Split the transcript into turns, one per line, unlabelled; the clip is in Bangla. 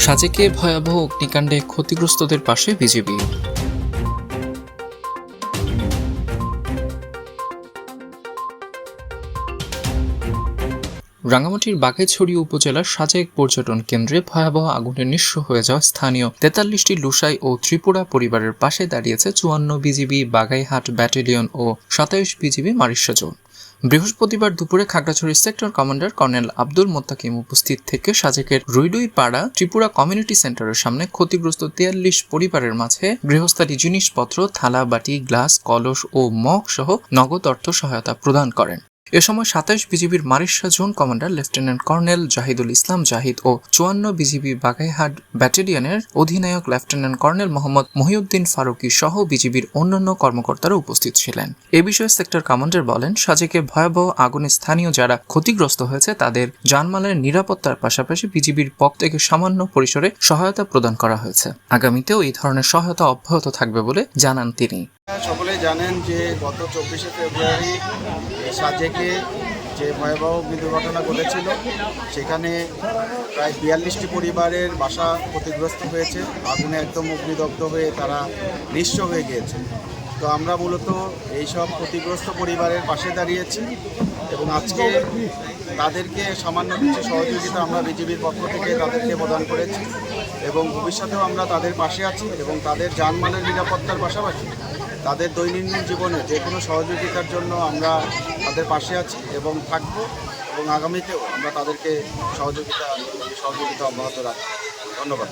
সাজেকে ভয়াবহ অগ্নিকাণ্ডে ক্ষতিগ্রস্তদের পাশে বিজেপি রাঙ্গামাটির বাঘেছড়ি উপজেলার সাজেক পর্যটন কেন্দ্রে ভয়াবহ আগুনে নিঃস্ব হয়ে যাওয়া স্থানীয় তেতাল্লিশটি লুসাই ও ত্রিপুরা পরিবারের পাশে দাঁড়িয়েছে চুয়ান্ন বিজিবি বাগাইহাট ব্যাটালিয়ন ও সাতাইশ বিজিবি মারিশা জোন বৃহস্পতিবার দুপুরে Khagrachhari sector commander colonel Abdul Mottakim উপস্থিত থেকে সাজেকের রুইডুই পাড়া ত্রিপুরা কমিউনিটি সেন্টারের সামনে ক্ষতিগ্রস্ত তেয়াল্লিশ পরিবারের মাঝে গৃহস্থালী জিনিসপত্র, থালা, বাটি, গ্লাস, কলস ও মগ সহ নগদ অর্থ সহায়তা প্রদান করেন। এ সময় সাতাইশ বিজিবির Marisha zone commander lieutenant colonel Zahidul Islam Zahid ও চুয়ান্ন বিজিবি বাগাইহাট ব্যাটালিয়নের অধিনায়ক লেফটেন্যান্ট কর্নেল মোহাম্মদ মহিউদ্দিন ফারুকি সহ বিজিবির অন্যান্য কর্মকর্তারা উপস্থিত ছিলেন। এ বিষয়ে সেক্টর কমান্ডার বলেন, সাজেকে ভয়াবহ আগুনে স্থানীয় যারা ক্ষতিগ্রস্ত হয়েছে, তাদের জানমালের নিরাপত্তার পাশাপাশি বিজিবির পক্ষ থেকে সামান্য পরিসরে সহায়তা প্রদান করা হয়েছে। আগামীতেও এই ধরনের সহায়তা অব্যাহত থাকবে বলে জানান তিনি।
সকলেই জানেন যে গত চব্বিশে ফেব্রুয়ারি সাজেকে যে ভয়াবহ দুর্ঘটনা ঘটেছিল, সেখানে প্রায় বিয়াল্লিশটি পরিবারের বাসা ক্ষতিগ্রস্ত হয়েছে, আগুনে একদম অগ্নিদগ্ধ হয়ে তারা নিঃস্ব হয়ে গিয়েছে। তো আমরা মূলত এইসব ক্ষতিগ্রস্ত পরিবারের পাশে দাঁড়িয়েছি এবং আজকে তাদেরকে সামান্য কিছু সহযোগিতা আমরা বিজেপির পক্ষ থেকে তাদেরকে প্রদান করেছি এবং ভবিষ্যতেও আমরা তাদের পাশে আছি এবং তাদের জানমালের নিরাপত্তার পাশাপাশি তাদের দৈনন্দিন জীবনে যে কোনো সহযোগিতার জন্য আমরা তাদের পাশে আছি এবং থাকব এবং আগামীতেও আমরা তাদেরকে সহযোগিতা সহযোগিতা অব্যাহত রাখব। ধন্যবাদ।